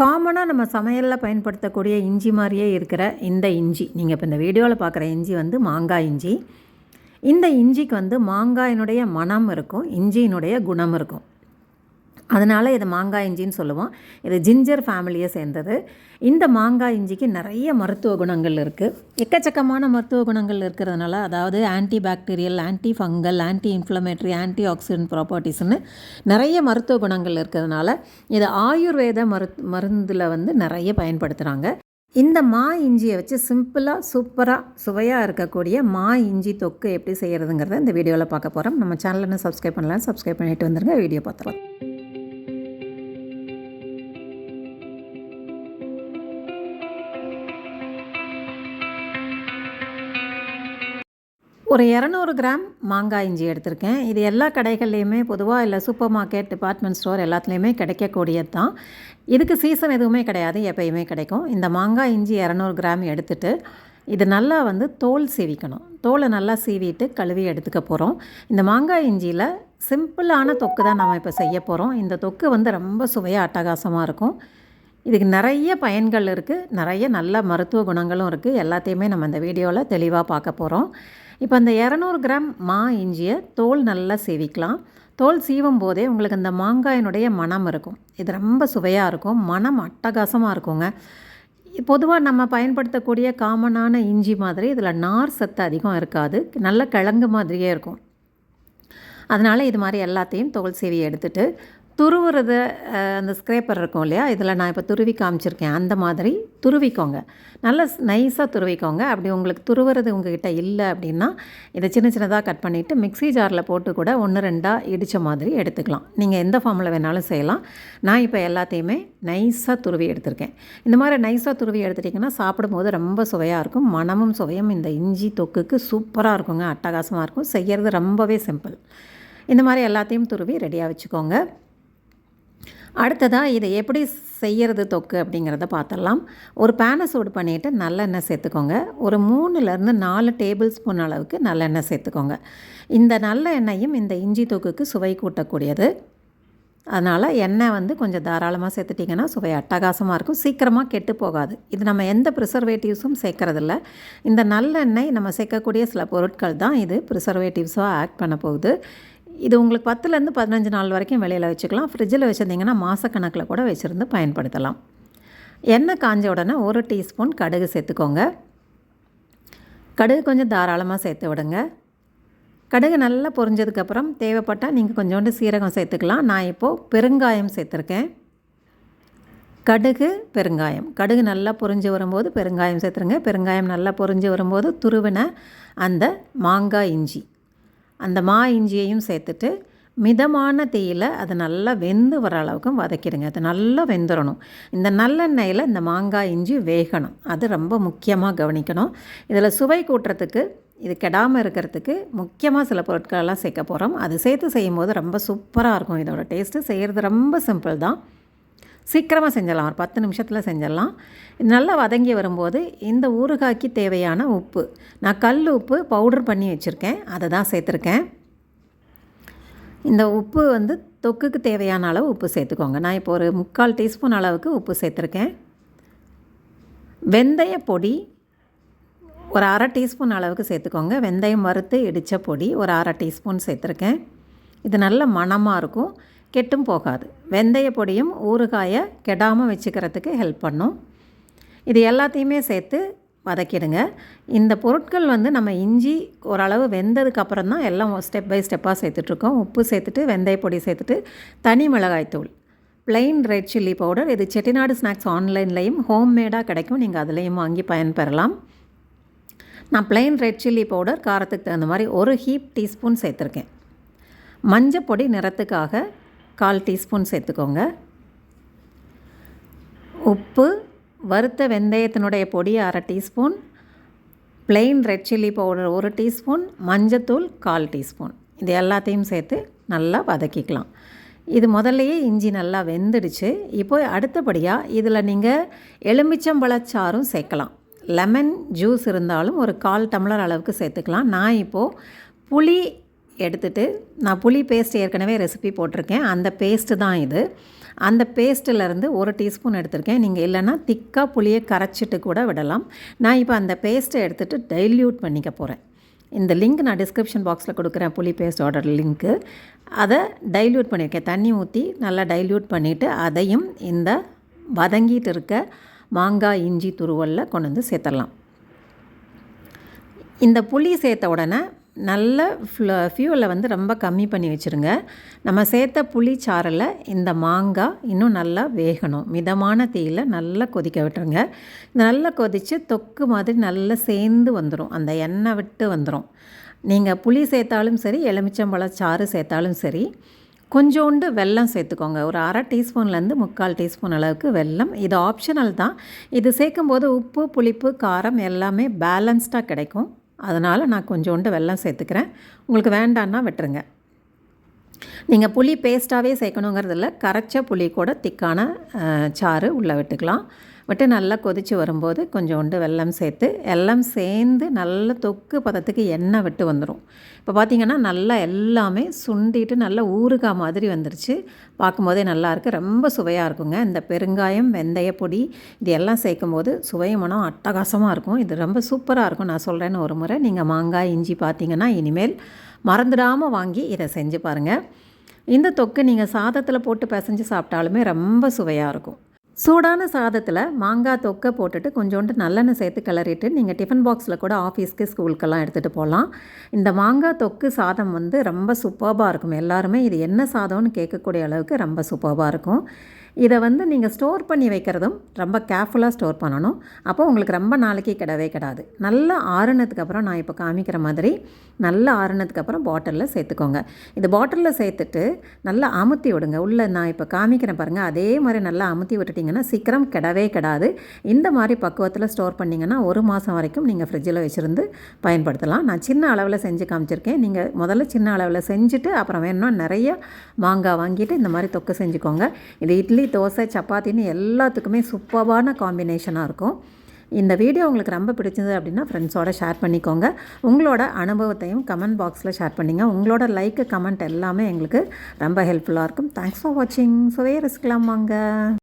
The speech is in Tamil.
காமனாக நம்ம சமையலில் பயன்படுத்தக்கூடிய இஞ்சி மாதிரியே இருக்கிற இந்த இஞ்சி. நீங்கள் இப்போ இந்த வீடியோவில் பார்க்குற இஞ்சி வந்து மாங்காய் இஞ்சி. இந்த இஞ்சிக்கு வந்து மாங்காயினுடைய மனம் இருக்கும் இஞ்சியினுடைய குணம் இருக்கும். அதனால் இது மாங்காய் இஞ்சின்னு சொல்லுவோம். இது ஜிஞ்சர் ஃபேமிலியை சேர்ந்தது. இந்த மாங்காய் இஞ்சிக்கு நிறைய மருத்துவ குணங்கள் இருக்குது எக்கச்சக்கமான மருத்துவ குணங்கள் இருக்கிறதுனால அதாவது anti bacterial anti fungal anti inflammatory anti oxidant ப்ராப்பர்ட்டிஸ்னு நிறைய மருத்துவ குணங்கள் இருக்கிறதுனால இது ஆயுர்வேத மரு மருந்தில் வந்து நிறைய பயன்படுத்துகிறாங்க இந்த மா இஞ்சியை வச்சு சிம்பிளாக சூப்பராக சுவையாக இருக்கக்கூடிய மா இஞ்சி தொக்கு எப்படி செய்கிறதுங்கிறத இந்த வீடியோவில் பார்க்க போகிறோம் நம்ம சேனலில் சப்ஸ்கிரைப் பண்ணலாம் சப்ஸ்கிரைப் பண்ணிட்டு வந்துருங்க. வீடியோ பார்த்துலாம் ஒரு இரநூறு கிராம் மாங்காய் இஞ்சி எடுத்திருக்கேன். இது எல்லா கடைகள்லையுமே பொதுவாக இல்லை சூப்பர் மார்க்கெட் டிபார்ட்மெண்ட் ஸ்டோர் எல்லாத்துலேயுமே கிடைக்கக்கூடியது தான். இதுக்கு சீசன் எதுவுமே கிடையாது எப்பயுமே கிடைக்கும். இந்த மாங்காய் இஞ்சி இரநூறு கிராம் எடுத்துகிட்டு இது நல்லா வந்து தோல் சீவிக்கணும். தோலை நல்லா சீவிட்டு கழுவி எடுத்துக்க போகிறோம் இந்த மாங்காய் இஞ்சியில் சிம்பிளான தொக்கு தான் நம்ம இப்போ செய்ய போகிறோம் இந்த தொக்கு வந்து ரொம்ப சுவையாக அட்டகாசமாக இருக்கும். இதுக்கு நிறைய பயன்கள் இருக்குது நிறைய நல்ல மருத்துவ குணங்களும் இருக்குது எல்லாத்தையுமே நம்ம இந்த வீடியோவில் தெளிவாக பார்க்க போகிறோம் இப்போ அந்த இரநூறு கிராம் மா இஞ்சியை தோல் நல்லா சேவிக்கலாம். தோல் சீவும் போதே உங்களுக்கு அந்த மாங்காயினுடைய மனம் இருக்கும். இது ரொம்ப சுவையாக இருக்கும். மனம் அட்டகாசமாக இருக்குங்க. பொதுவாக நம்ம பயன்படுத்தக்கூடிய காமனான இஞ்சி மாதிரி இதில் நார் சத்து அதிகம் இருக்காது. நல்ல கிழங்கு மாதிரியே இருக்கும். அதனால் இது மாதிரி எல்லாத்தையும் தோல் சீவி எடுத்துகிட்டு துருவுறது அந்த ஸ்க்ரேப்பர் இருக்கும் இல்லையா? இதில் நான் இப்போ துருவி காமிச்சிருக்கேன். அந்த மாதிரி துருவிக்கோங்க. நல்லா நைஸாக துருவிக்கோங்க. அப்படி உங்களுக்கு துருவுறது உங்ககிட்ட இல்லை அப்படின்னா இதை சின்ன சின்னதாக கட் பண்ணிவிட்டு மிக்ஸி ஜாரில் போட்டு கூட ஒன்று ரெண்டாக இடித்த மாதிரி எடுத்துக்கலாம். நீங்கள் எந்த ஃபார்மில் வேணாலும் செய்யலாம். நான் இப்போ எல்லாத்தையுமே நைஸாக துருவி எடுத்திருக்கேன். இந்த மாதிரி நைஸாக துருவி எடுத்துட்டிங்கன்னா சாப்பிடும்போது ரொம்ப சுவையாக இருக்கும். மனமும் சுவையும் இந்த இஞ்சி தொக்குக்கு சூப்பராக இருக்குங்க. அட்டகாசமாக இருக்கும். செய்கிறது ரொம்பவே சிம்பிள் இந்த மாதிரி எல்லாத்தையும் துருவி ரெடியாக வச்சுக்கோங்க. அடுத்ததாக இதை எப்படி செய்கிறது தொக்கு அப்படிங்கிறத பார்த்துடலாம். ஒரு பேனை சூடு பண்ணிவிட்டு நல்லெண்ணெய் சேர்த்துக்கோங்க. ஒரு மூணுலேருந்து நாலு டேபிள் ஸ்பூன் அளவுக்கு நல்லெண்ணெய் சேர்த்துக்கோங்க. இந்த நல்ல எண்ணெயும் இந்த இஞ்சி தொக்குக்கு சுவை கூட்டக்கூடியது. அதனால் எண்ணெய் வந்து கொஞ்சம் தாராளமாக சேர்த்துட்டிங்கன்னா சுவை அட்டகாசமாக இருக்கும். சீக்கிரமாக கெட்டு போகாது. இது நம்ம எந்த ப்ரிசர்வேட்டிவ்ஸும் சேர்க்குறதில்ல. இந்த நல்லெண்ணெய் நம்ம சேர்க்கக்கூடிய சில பொருட்கள் தான் இது. ப்ரிசர்வேட்டிவ்ஸாக ஆக்ட் பண்ண போகுது. இது உங்களுக்கு பத்துலேருந்து பதினஞ்சு நாள் வரைக்கும் வெளியில் வச்சுக்கலாம். ஃப்ரிட்ஜில் வச்சுருந்தீங்கன்னா மாதக்கணக்கில் கூட வச்சுருந்து பயன்படுத்தலாம். எண்ணெய் காஞ்ச உடனே ஒரு டீஸ்பூன் கடுகு சேர்த்துக்கோங்க. கடுகு கொஞ்சம் தாராளமாக சேர்த்து விடுங்க. கடுகு நல்லா பொரிஞ்சதுக்கப்புறம் தேவைப்பட்டால் நீங்கள் கொஞ்சோண்டு சீரகம் சேர்த்துக்கலாம். நான் இப்போது பெருங்காயம் சேர்த்துருக்கேன். கடுகு பெருங்காயம். கடுகு நல்லா பொரிஞ்சு வரும்போது பெருங்காயம் சேர்த்துருங்க. பெருங்காயம் நல்லா பொரிஞ்சு வரும்போது துருவின அந்த மாங்காய் இஞ்சி. அந்த மா இஞ்சியையும் சேர்த்துட்டு மிதமான தீயில் அது நல்லா வெந்து வர அளவுக்கு வதக்கிடுங்க. அது நல்லா வெந்துடணும் இந்த நல்லெண்ணெயில் இந்த மாங்காய் இஞ்சி வேகணும். அது ரொம்ப முக்கியமாக கவனிக்கணும். இதில் சுவை கூட்டுறதுக்கு இது கெடாமல் இருக்கிறதுக்கு முக்கியமாக சில பொருட்களெல்லாம் சேர்க்க போகிறோம் அது சேர்த்து செய்யும்போது ரொம்ப சூப்பராக இருக்கும். இதோட டேஸ்ட்டு செய்கிறது ரொம்ப சிம்பிள் தான். சீக்கிரமாக செஞ்சிடலாம் ஒரு பத்து நிமிஷத்தில் செஞ்சிடலாம். நல்லா வதங்கி வரும்போது இந்த ஊறுகாய்க்கு தேவையான உப்பு நான் கல் உப்பு பவுடர் பண்ணி வச்சுருக்கேன் அதை தான் சேர்த்துருக்கேன். இந்த உப்பு வந்து தொக்குக்கு தேவையான அளவு உப்பு சேர்த்துக்கோங்க. நான் இப்போ ஒரு முக்கால் டீஸ்பூன் அளவுக்கு உப்பு சேர்த்துருக்கேன். வெந்தய பொடி ஒரு அரை டீஸ்பூன் அளவுக்கு சேர்த்துக்கோங்க. வெந்தயம் வறுத்து இடித்த பொடி ஒரு அரை டீஸ்பூன் சேர்த்துருக்கேன். இது நல்ல மணமாக இருக்கும். கெட்டும் போகாது. வெந்தய பொடியும் ஊறுகாயை கெடாமல் வச்சுக்கிறதுக்கு ஹெல்ப் பண்ணும். இது எல்லாத்தையுமே சேர்த்து வதக்கிடுங்க. இந்த பொருட்கள் வந்து நம்ம இஞ்சி ஓரளவு வெந்ததுக்கப்புறம் தான் எல்லாம் ஸ்டெப் பை ஸ்டெப்பாக சேர்த்துட்ருக்கோம். உப்பு சேர்த்துட்டு வெந்தய பொடி சேர்த்துட்டு தனி மிளகாய்த்தூள் பிளெயின் ரெட் சில்லி பவுடர் இது செட்டிநாடு ஸ்நாக்ஸ் ஆன்லைன்லேயும் ஹோம்மேடாக கிடைக்கும். நீங்கள் அதுலேயும் வாங்கி பயன்பெறலாம். நான் பிளெயின் ரெட் சில்லி பவுடர் காரத்துக்கு தகுந்த மாதிரி ஒரு ஹீப் டீஸ்பூன் சேர்த்துருக்கேன். மஞ்சப்பொடி நிறத்துக்காக கால் டீஸ்பூன் சேர்த்துக்கோங்க. உப்பு வறுத்த வெந்தயத்தினுடைய பொடி அரை teaspoon plain red chilli powder ஒரு டீஸ்பூன் மஞ்சத்தூள் கால் டீஸ்பூன். இது எல்லாத்தையும் சேர்த்து நல்லா வதக்கிக்கலாம். இது முதல்லையே இஞ்சி நல்லா வெந்துடுச்சு. இப்போ அடுத்தபடியாக இதில் நீங்கள் எலுமிச்சம்பழச்சாரும் சேர்க்கலாம். லெமன் ஜூஸ் இருந்தாலும் ஒரு கால் டம்ளர் அளவுக்கு சேர்த்துக்கலாம். நான் இப்போது புளி எடுத்துட்டு நான் புளி பேஸ்ட் ஏற்கனவே ரெசிபி போட்டிருக்கேன். அந்த பேஸ்ட்டு தான் இது. அந்த பேஸ்ட்டிலேருந்து ஒரு டீஸ்பூன் எடுத்திருக்கேன். நீங்கள் இல்லைன்னா திக்காக புளியை கரைச்சிட்டு கூட விடலாம். நான் இப்போ அந்த பேஸ்ட்டை எடுத்துகிட்டு டைல்யூட் பண்ணிக்க போகிறேன் இந்த லிங்க் நான் டிஸ்கிரிப்ஷன் பாக்ஸில் கொடுக்குறேன் புளி பேஸ்டோட லிங்க்கு அதை டைல்யூட் பண்ணியிருக்கேன் தண்ணி ஊற்றி நல்லா டைல்யூட் பண்ணிவிட்டு அதையும் இந்த வதங்கிட்டு இருக்க மாங்காய் இஞ்சி துருவலில் கொண்டு வந்து சேர்த்துடலாம். இந்த புளி சேர்த்த உடனே நல்ல ஃப்ள ஃபியூலை வந்து ரொம்ப கம்மி பண்ணி வச்சுருங்க. நம்ம சேர்த்த புளி சாறில் இந்த மாங்காய் இன்னும் நல்லா வேகணும். மிதமான தீயில் நல்லா கொதிக்க விட்டுருங்க. நல்லா கொதித்து தொக்கு மாதிரி நல்லா சேர்ந்து வந்துடும் அந்த எண்ணெய் விட்டு வந்துடும் நீங்கள் புளி சேர்த்தாலும் சரி எலுமிச்சம்பழ சாறு சேர்த்தாலும் சரி கொஞ்சோண்டு வெல்லம் சேர்த்துக்கோங்க. ஒரு அரை டீஸ்பூன்லேருந்து முக்கால் டீஸ்பூன் அளவுக்கு வெல்லம். இது ஆப்ஷனல் தான். இது சேர்க்கும்போது உப்பு புளிப்பு காரம் எல்லாமே பேலன்ஸ்டாக கிடைக்கும். அதனால் நான் கொஞ்சோண்டு வெல்லம் சேர்த்துக்கிறேன். உங்களுக்கு வேண்டான்னா விட்டுருங்க. நீங்கள் புளி பேஸ்ட்டாகவே சேர்க்கணுங்கிறதில்ல கரைச்ச புளி கூட திக்கான சாறு உள்ளே விட்டுக்கலாம். விட்டு நல்லா கொதித்து வரும்போது கொஞ்சோண்டு வெல்லம் சேர்த்து எல்லாம் சேர்ந்து நல்ல தொக்கு பதத்துக்கு எண்ணெய் விட்டு வந்துடும் இப்போ பார்த்தீங்கன்னா நல்லா எல்லாமே சுண்டிட்டு நல்லா ஊறுகாய் மாதிரி வந்துருச்சு. பார்க்கும்போதே நல்லாயிருக்கு ரொம்ப சுவையாக இருக்குங்க. இந்த பெருங்காயம் வெந்தய பொடி இது எல்லாம் சேர்க்கும்போது சுவை மனம் அட்டகாசமாக இருக்கும். இது ரொம்ப சூப்பராக இருக்கும். நான் சொல்கிறேன்னு ஒரு முறை. நீங்கள் மாங்காய் இஞ்சி பார்த்தீங்கன்னா இனிமேல் மறந்துடாமல் வாங்கி இதை செஞ்சு பாருங்கள் இந்த தொக்கு நீங்கள் சாதத்தில் போட்டு பிசைஞ்சு சாப்பிட்டாலுமே ரொம்ப சுவையாக இருக்கும். சூடான சாதத்தில் மாங்காய் தொக்கை போட்டுட்டு கொஞ்சோண்டு நல்லெண்ணெய் சேர்த்து கிளறிட்டு நீங்கள் டிஃபன் பாக்ஸில் கூட ஆஃபீஸ்க்கு ஸ்கூலுக்கெல்லாம் எடுத்துகிட்டு போகலாம் இந்த மாங்காய் தொக்கு சாதம் வந்து ரொம்ப சூப்பர்பாக இருக்கும். எல்லாருமே இது என்ன சாதம்னு கேட்கக்கூடிய அளவுக்கு ரொம்ப சூப்பர்பாக இருக்கும். இதை வந்து நீங்கள் ஸ்டோர் பண்ணி வைக்கிறதும் ரொம்ப கேர்ஃபுல்லாக ஸ்டோர் பண்ணணும். அப்போ உங்களுக்கு ரொம்ப நாளைக்கு கிடவே கிடாது. நல்லா ஆறுனதுக்கு அப்புறம் நான் இப்போ காமிக்கிற மாதிரி நல்லா ஆறுனதுக்கு அப்புறம் பாட்டிலில் சேர்த்துக்கோங்க. இது பாட்டிலில் சேர்த்துட்டு நல்லா அமுத்தி விடுங்க. உள்ளே நான் இப்போ காமிக்கிறேன் பாருங்கள் அதே மாதிரி நல்லா அமுத்தி விட்டுட்டிங்கன்னா சீக்கிரம் கிடவே கிடாது. இந்த மாதிரி பக்குவத்தில் ஸ்டோர் பண்ணிங்கன்னா ஒரு மாதம் வரைக்கும் நீங்கள் ஃப்ரிட்ஜில் வச்சுருந்து பயன்படுத்தலாம். நான் சின்ன அளவில் செஞ்சு காமிச்சிருக்கேன். நீங்கள் முதல்ல சின்ன அளவில் செஞ்சுட்டு அப்புறம் வேணும்னா நிறைய மாங்காய் வாங்கிட்டு இந்த மாதிரி தொக்கு செஞ்சுக்கோங்க. இது இட்லி இட்லி தோசை சப்பாத்தின்னு எல்லாத்துக்குமே சூப்பரான காம்பினேஷனாக இருக்கும். இந்த வீடியோ உங்களுக்கு ரொம்ப பிடிச்சது அப்படின்னா ஃப்ரெண்ட்ஸோட ஷேர் பண்ணிக்கோங்க. உங்களோட அனுபவத்தையும் கமெண்ட் பாக்ஸில் ஷேர் பண்ணிங்க. உங்களோட லைக்கு கமெண்ட் எல்லாமே எங்களுக்கு ரொம்ப ஹெல்ப்ஃபுல்லாக இருக்கும். தேங்க்ஸ் ஃபார் வாட்சிங் சுவையை ரசிக்கலாம் வாங்க.